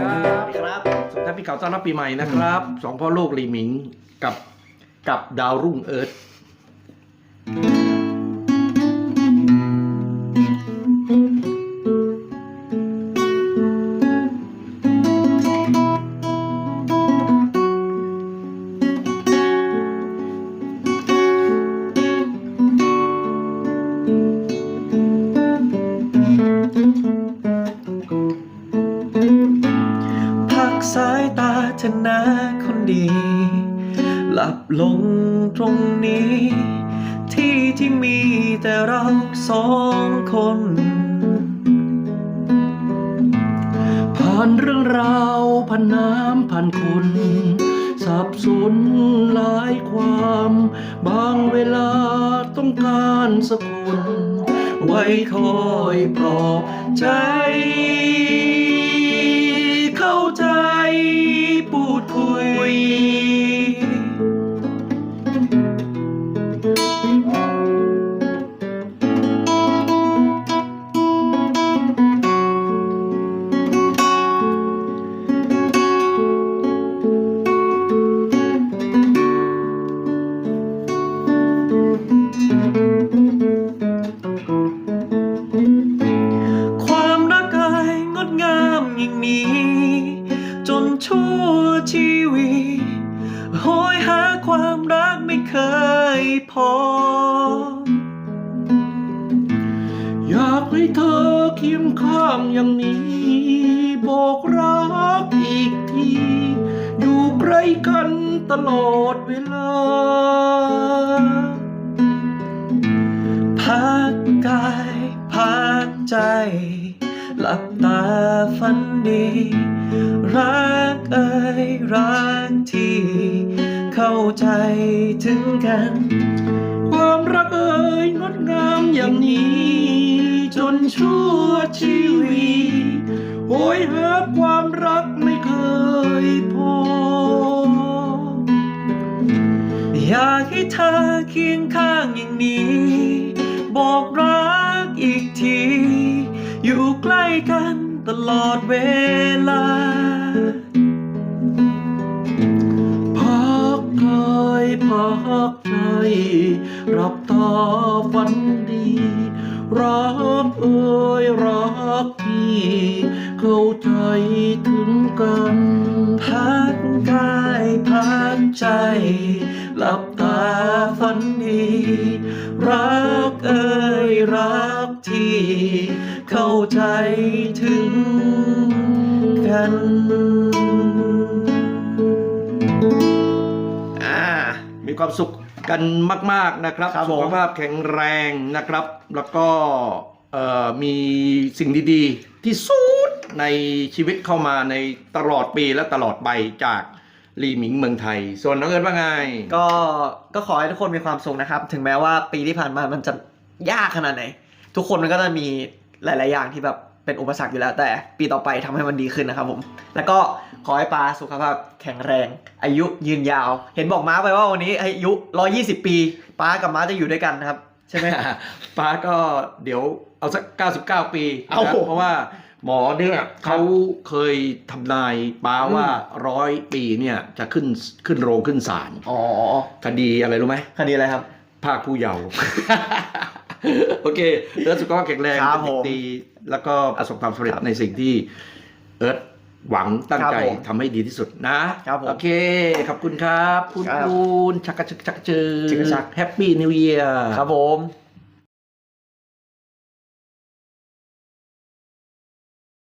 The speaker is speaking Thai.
ครับครับสวัสดีครับพี่เก่าต้อนรับปีใหม่นะครับสองพ่อลูกลีหมิงกับกับดาวรุ่งเอิร์ธ สายตาเธอนะคนดี หลับลงตรงนี้ ที่ที่มีแต่เราสองคนผ่านเรื่องราวผ่านน้ำผ่านคนสับสนหลายความ บางเวลาต้องการสักคนไว้คอยปลอบใจ ยหาความรักไม่เคยพอ อยากให้เธอเคียงข้างอย่างนี้บอกรักอีกที อยู่ใกล้กันตลอดเวลา พักกายพักใจ ลับตาฝันดี รักเอ่ยรักที่เข้าใจถึงกัน ความรักเอ่ยงดงามอย่างนี้ จนชั่วชีวิตโหยหาความรักไม่เคยพอ อยากให้เธอเคียงข้างอย่างนี้ บอกรักอีกที อยู่ใกล้กันตลอดเวลาพักกายพักใจรับตาฝันดีรักเอ่ยรักที่เข้าใจถึงกันพักกายพักใจ หลับตาฝันดี รักเอ่ยรัก เข้าใจถึงกันอ่ามีความสุขกันมาก ๆนะครับครับผมสุขภาพแข็งแรงนะครับ แล้วก็เอ่อมีสิ่งดีๆ ที่สุดในชีวิตเข้ามาในตลอดปีและตลอดไปจากลีหมิงเมืองไทย ส่วนน้องเอิญว่าไง ก็ก็ขอให้ทุกคนมีความสุขนะครับ ถึงแม้ว่าปีที่ผ่านมามันจะยากขนาดไหน ทุกคนมันก็จะมีหลาย ๆ อย่างที่แบบเป็นอุปสรรคอยู่แล้ว แต่ปีต่อไปทำให้มันดีขึ้นนะครับผม แล้วก็ขอให้ปาสุขภาพแข็งแรง อายุยืนยาว เห็นบอกม้าไปว่าวันนี้อายุ 120 ปีป้ากับม้าจะอยู่ด้วยกันนะครับ ใช่ไหมป้าก็เดี๋ยวเอาสัก 99 ปีนะเอาครับเพราะว่าหมอเนี่ยเขาเคยทำนายป้าว่าร้อยปีเนี่ยจะขึ้นขึ้นโรงขึ้นศาลอ๋อคดีอะไรรู้ไหมคดีอะไรครับภาคผู้เยาว์ โอเคเอิร์ธสุขภาพแข็งแรงครับเป็นเด็ผมกดี แล้วก็ประสบความสำเร็จในสิ่งที่เอิร์ธหวังตั้งใจครับผมทำให้ดีที่สุดนะครับผมโอเค ขอบคุณครับ คุณครับคูณชักกระชึกชักกระเจอชักกระชัก แฮปปี้นิวเยียร์ ครับผม